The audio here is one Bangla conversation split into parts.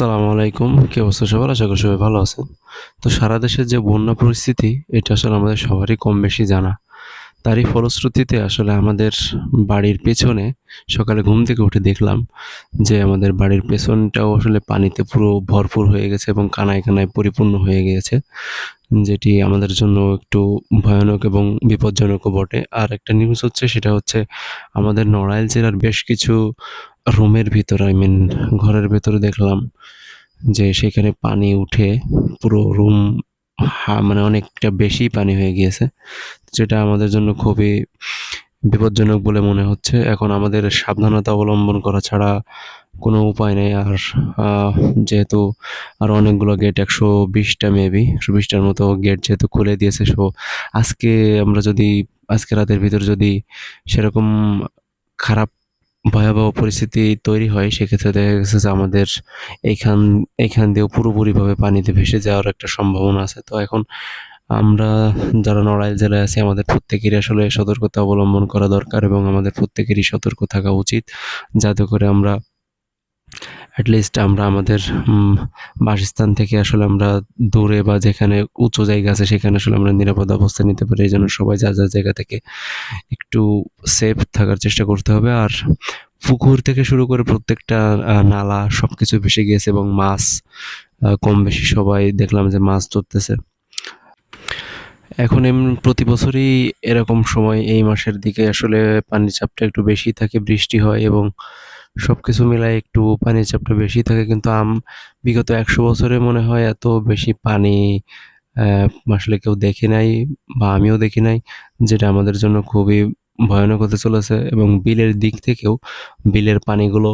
আসসালামু আলাইকুম। কি অবস্থা সবার? আশা করি সবাই ভালো আছেন। তো সারা দেশের যে বন্যা পরিস্থিতি, এটা আসলে আমাদের সবারই কম বেশি জানা। তারই ফলশ্রুতিতে আসলে আমাদের বাড়ির পেছনে সকালে ঘুম থেকে উঠে দেখলাম যে আমাদের বাড়ির পেছনটাও আসলে পানিতে পুরো ভরপুর হয়ে গেছে এবং কানায় কানায় পরিপূর্ণ হয়ে গিয়েছে, যেটি আমাদের জন্য একটু ভয়ানক এবং বিপজ্জনকও বটে। আর একটা নিউজ হচ্ছে, সেটা হচ্ছে আমাদের নড়াইল জেলার বেশ কিছু রুমের ভিতর আই মিন ঘরের ভেতরে দেখলাম যে সেখানে পানি উঠে পুরো রুম হা মানে অনেকটা বেশি পানি হয়ে গিয়েছে, যেটা আমাদের জন্য খুবই বিপজ্জনক বলে মনে হচ্ছে। এখন আমাদের সাবধানতা অবলম্বন করা ছাড়া কোনো উপায় নেই। আর যেহেতু আরও অনেকগুলো গেট একশো বিশটা মেবি একশো বিশটার মতো গেট যেহেতু খুলে দিয়েছে সো আজকে আমরা যদি, আজকে রাতের ভিতর যদি সেরকম খারাপ ভয়াবহ পরিস্থিতি তৈরি হয়, সেক্ষেত্রে দেখা গেছে যে আমাদের এইখান এইখান দিয়েও পুরোপুরিভাবে পানিতে ভেসে যাওয়ার একটা সম্ভাবনা আছে। তো এখন আমরা যারা নড়াইল জেলায় আছি, আমাদের প্রত্যেকেরই আসলে সতর্কতা অবলম্বন করা দরকার এবং আমাদের প্রত্যেকেরই সতর্ক থাকা উচিত। যাতে করে আমরা অ্যাটলিস্ট আমরা আমাদের বাসস্থান থেকে আসলে আমরা দূরে বা যেখানে উঁচু জায়গা আছে, সেখানে আসলে আমরা নিরাপদ অবস্থান নিতে পারি। এই জন্য সবাই যা যা জায়গা থেকে একটু সেফ থাকার চেষ্টা করতে হবে। আর পুকুর থেকে শুরু করে প্রত্যেকটা নালা সব কিছু ভেসে গিয়েছে এবং মাছ কম বেশি সবাই দেখলাম যে মাছ ধরতেছে। এখন প্রতি বছরই এরকম সময় এই মাসের দিকে আসলে পানির চাপটা একটু বেশি থাকে, বৃষ্টি হয় এবং সব কিছু মিলায় একটু পানির চাপটা বেশি থাকে। কিন্তু আম, বিগত একশো বছরে মনে হয় এত বেশি পানি আসলে কেউ দেখে নাই বা আমিও দেখি নাই, যেটা আমাদের জন্য খুবই ভয়ানক হতে চলেছে এবং বিলের দিক থেকেও বিলের পানিগুলো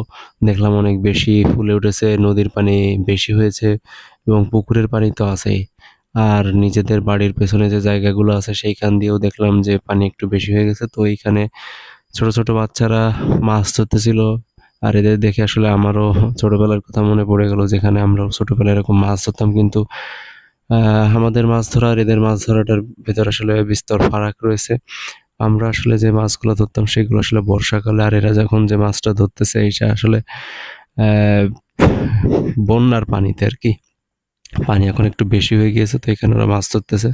দেখলাম অনেক বেশি ফুলে উঠেছে, নদীর পানি বেশি হয়েছে এবং পুকুরের পানি তো আছেই। আর নিজেদের বাড়ির পেছনে যে জায়গাগুলো আছে সেইখান দিয়েও দেখলাম যে পানি একটু বেশি হয়ে গেছে। তো এইখানে ছোট ছোট বাচ্চারা মাছ ধরতেছিল আর এদের দেখে আসলে আমারও ছোটবেলার কথা মনে পড়ে গেল যেখানে আমরাও ছোটবেলায় এরকম মাছ ধরতাম। কিন্তু আমাদের মাছ ধরা আর এদের মাছ ধরাটার ভেতর আসলে বিস্তর ফারাক রয়েছে। আমরা আসলে যে মাছগুলো ধরতাম সেগুলো আসলে বর্ষাকালে আর এরা যখন যে মাছটা ধরতেছে এটা আসলে বন্যার পানিতে আর কি। পানি এখন একটু বেশি হয়ে গিয়েছে তো এখানে ওরা মাছ ধরতেছে।